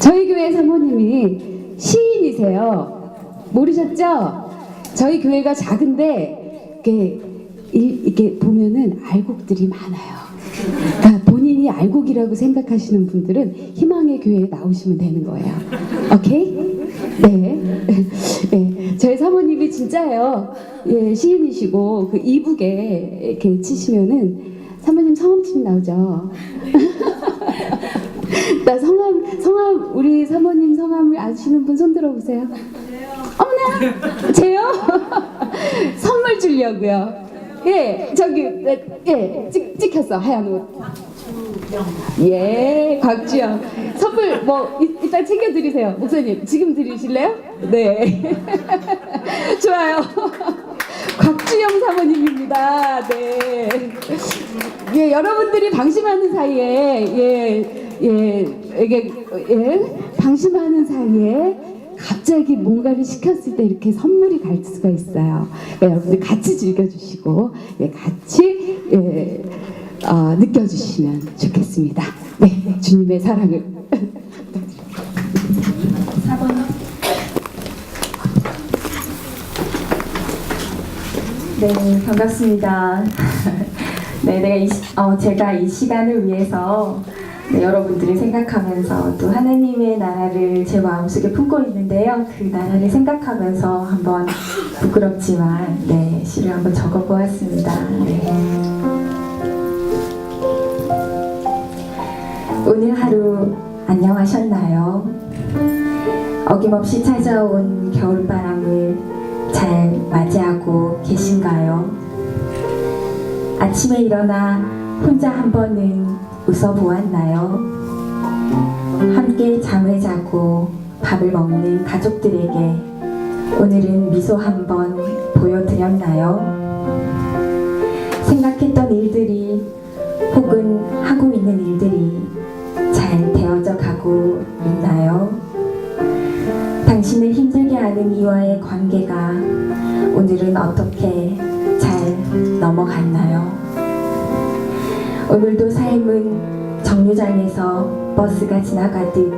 저희 교회 사모님이 시인이세요. 모르셨죠? 저희 교회가 작은데 이렇게 일- 이렇게 보면은 알곡들이 많아요. 그러니까 본인이 알곡이라고 생각하시는 분들은 희망의 교회에 나오시면 되는 거예요. 오케이? 네. 네. 저희 사모님이 진짜예요. 예, 시인이시고 그 이북에 이렇게 치시면은 사모님 성함집 나오죠. 나 성함 성함 우리 사모님 성함을 아시는 분 손 들어보세요. 어머나 제요 선물 주려고요. 예 저기 예 찍, 찍혔어 하얀 옷. 예 곽주영 선물 뭐 이- 이따 챙겨 드리세요 목사님 지금 드리실래요? 네 좋아요 곽주영 사모님입니다 네. 예, 여러분들이 방심하는 사이에 예, 예, 이게 예, 방심하는 사이에 갑자기 뭔가를 시켰을 때 이렇게 선물이 갈 수가 있어요. 그러니까 여러분들 같이 즐겨주시고 예, 같이 예, 어, 느껴주시면 좋겠습니다. 네, 주님의 사랑을. 4번. 네, 반갑습니다. 네, 내가 이, 시- 어, 제가 이 시간을 위해서 네, 여러분들을 생각하면서 또 하나님의 나라를 제 마음속에 품고 있는데요. 그 나라를 생각하면서 한번 부끄럽지만 네, 시를 한번 적어보았습니다. 네. 오늘 하루 안녕하셨나요? 어김없이 찾아온 겨울바람을 잘 맞이하고 계신가요? 아침에 일어나 혼자 한 번은 웃어보았나요? 함께 잠을 자고 밥을 먹는 가족들에게 오늘은 미소 한 번 보여드렸나요? 생각했던 일들이 혹은 하고 있는 일들이 잘 되어져 가고 있나요? 당신을 힘들게 하는 이와의 관계가 오늘은 어떻게 잘 넘어갔나요? 오늘도 삶은 정류장에서 버스가 지나가듯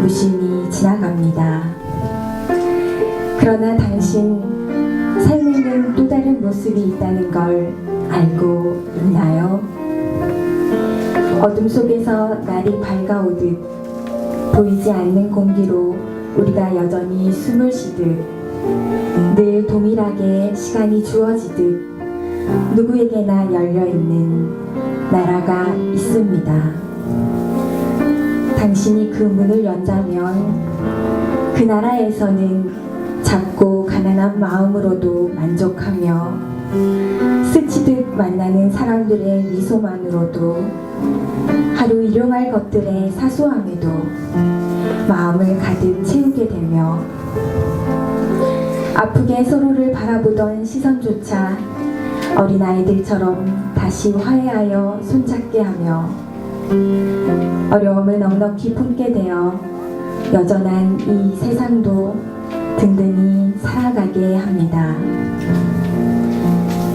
무심히 지나갑니다. 그러나 당신 삶에는 또 다른 모습이 있다는 걸 알고 있나요? 어둠 속에서 날이 밝아오듯 보이지 않는 공기로 우리가 여전히 숨을 쉬듯 늘 동일하게 시간이 주어지듯 누구에게나 열려있는 나라가 있습니다. 당신이 그 문을 연다면 그 나라에서는 작고 가난한 마음으로도 만족하며 스치듯 만나는 사람들의 미소만으로도 하루 일용할 것들의 사소함에도 마음을 가득 채우게 되며 아프게 서로를 바라보던 시선조차 어린아이들처럼 다시 화해하여 손잡게 하며 어려움을 넉넉히 품게 되어 여전한 이 세상도 든든히 살아가게 합니다.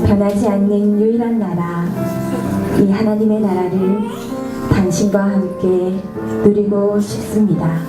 변하지 않는 유일한 나라, 이 하나님의 나라를 당신과 함께 누리고 싶습니다.